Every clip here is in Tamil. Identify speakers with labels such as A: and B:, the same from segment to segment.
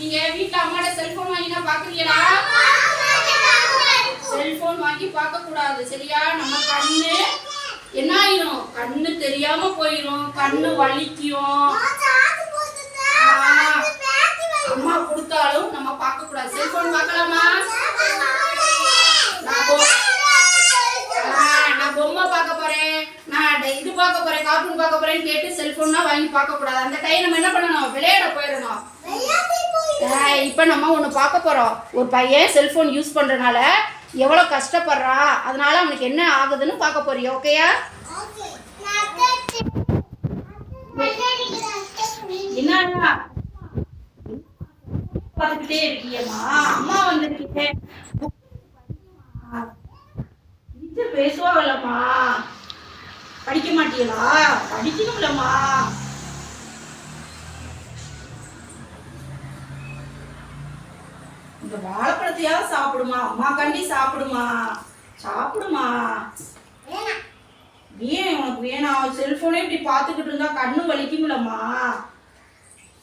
A: நீங்க வீட்ல அம்மாட செல்போன் வாங்கினா பாக்குறீங்களா செல்போன் வாங்கி பார்க்க கூடாது சரியா? நம்ம கண்ணு என்ன ஆயிரும்? கண்ணு தெரியாம போயிரும். கண்ணு வலிக்கும். அம்மா கொடுத்தாலும் நம்ம பார்க்க கூடாது செல்போன் பார்க்கலாமா? நான் நான் பொம்மை பார்க்க போறேன். நான் இது பார்க்க போறேன் கார்ட்டூன் பார்க்க போறேன்னு கேட்டு செல்போன்னா வாங்கி பார்க்க கூடாது அந்த டைம் நம்ம என்ன பண்ணணும்? விளையாட போயிடணும். இப்போ நம்ம ஒன்று பார்க்க போகிறோம் ஒரு பையன் செல்ஃபோன் யூஸ் பண்ணுறனால எவ்வளோ கஷ்டப்படுறான் அதனால அவனுக்கு என்ன ஆகுதுன்னு பார்க்க போறியா ஓகேயா என்னடா? பார்த்துக்கிட்டே இருக்கியம்மா. அம்மா வந்திருக்கீங்க பேசுவாங்கல்லம்மா. படிக்க மாட்டீங்களா படிக்கணும்லம்மா. இந்த வாழைப்பழத்தையாவது சாப்பிடுமா? அம்மா கண்டி சாப்பிடுமா? சாப்பிடுமா ஏன் உனக்கு வேணாம்? செல்போனே இப்படி பார்த்துக்கிட்டு இருந்தா கண்ணு வலிக்கும்லம்மா.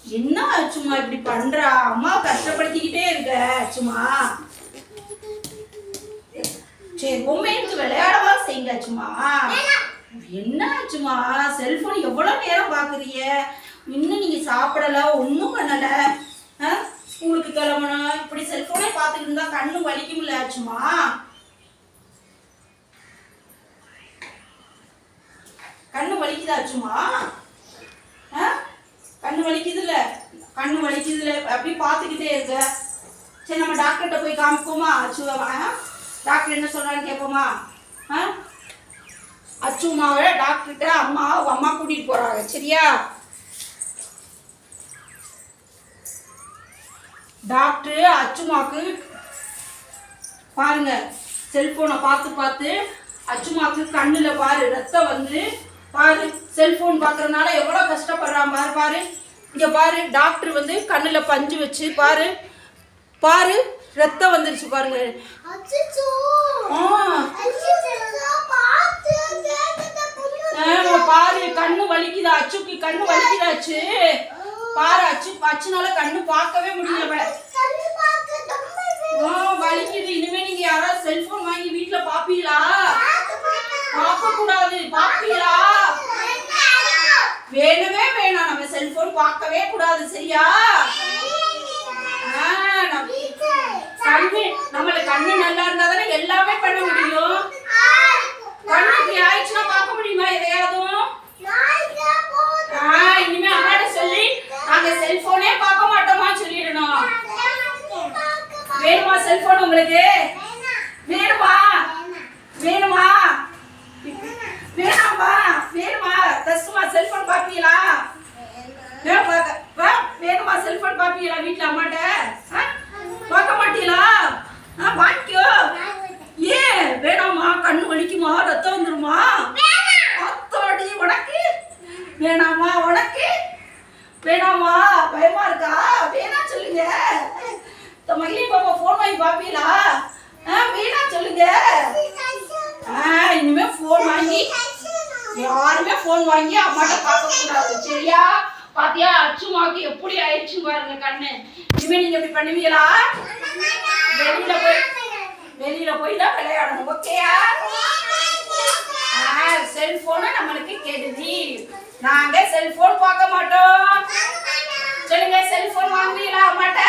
A: என்ன சும்மா இப்படி பண்றா? அம்மா கஷ்டப்படுத்திக்கிட்டே இருக்க சும்மா. சரி பொம்மை எடுத்து விளையாடவா செய்யுங்க சும்மா. என்ன சும்மா? செல்போன் எவ்வளவு நேரம் பாக்குறீங்க இன்னும் நீங்க சாப்பிடல ஒன்றும் பண்ணல? ஸ்கூலுக்கு கிளம்பணும் இப்படி செல்போனே பார்த்துட்டு இருந்தா கண்ணு வலிக்கும்ல சும்மா. கண்ணு வலிக்குதா சும்மா? ஆ? கண்ணு வலிக்குதுல்ல? கண்ணு வலிக்குதுல்ல. அப்படி பார்த்துக்கிட்டே இருக்க. சரி நம்ம டாக்டர்கிட்ட போய் காமிப்போமா அச்சு டாக்டர் என்ன சொல்றான்னு கேட்போமா ஆ? அச்சுமாவை டாக்டர்கிட்ட அம்மா அம்மா கூட்டிட்டு போறாங்க சரியா? டாக்டர் அச்சுமாக்கு பாருங்க செல்போனை பார்த்து பார்த்து அச்சுமாக்கு கண்ணுல பாரு ரத்தம் வந்து பாரு செல்போன் பார்க்கறதுனால எவ்வளோ கஷ்டப்படுறான் பாரு பாரு. இங்க பாரு டாக்டர் வந்து கண்ணுல பஞ்சு வச்சு பாரு பாரு ரத்தம் வந்துருச்சு பாருங்க. பாரு கண்ணு வலிக்குதா அச்சுக்கு கண்ணு வலிக்குதாச்சு. பாரு அச்சு அச்சுனால கண்ணு பார்க்கவே முடியல ஆ வலிக்குது. இனிமே நீங்க யாராவது செல்போன் வாங்கி வீட்டுல பாப்பீங்களா? பார்க்க கூடாது பாப்பீங்களா? வேணவே வேணாம். நம்ம செல்போன் பார்க்கவே கூடாது சரியா? ஆ, நம்ம- நம்மள கண்ணு நல்லா இருந்தா தானே எல்லாமே பண்ண முடியும் கண்ணுக்கு ஆயிடுச்சுன்னா பார்க்க முடியுமா எதையாவதும் ஆ, இனிமே அம்மாட்ட சொல்லி நாங்க செல்போனே பார்க்க மாட்டோமா சொல்லிடணும் வேணுமா செல்போன் உங்களுக்கு வேணுமா வேணுமா வேணாமா வேணுமா கஷ்டமா செல்போன் பாப்பீங்களா வேணும் பார்க்க- வா, வேணுமா செல்போன் பாப்பீங்களா வீட்ல அம்மாட்ட ஆ? பார்க்க மாட்டீங்களா ஆ, வாங்கிக்கோ ஏன் வேணாமா கண்ணு வலிக்குமா ரத்தம் வந்துருமா? அத்தோடி உனக்கு? வேணாமா உனக்கு? வேணாமா? பயமா இருக்கா? வேணா சொல்லுங்க. இந்த மகிழி பாப்பா ஃபோன் வாங்கி பாப்பீங்களா ஆ வேணா சொல்லுங்க. ஆ இனிமே ஃபோன் வாங்கி யாருமே ஃபோன் வாங்கி அம்மாட்ட பார்க்க கூடாது சரியா? பாத்தியா? அச்சுமாக்கு எப்படி ஆயிடுச்சு பாருங்க கண்ணு. இனிமே நீங்க இப்படி பண்ணுவீங்களா? வெளியில போய் வெளியில போய் தான் விளையாடணும் ஓகேயா நம்மளுக்கு கெடுதி நாங்க செல்போன் பார்க்க மாட்டோம் சொல்லுங்க செல்போன் வாங்குவீங்களா அம்மாட்ட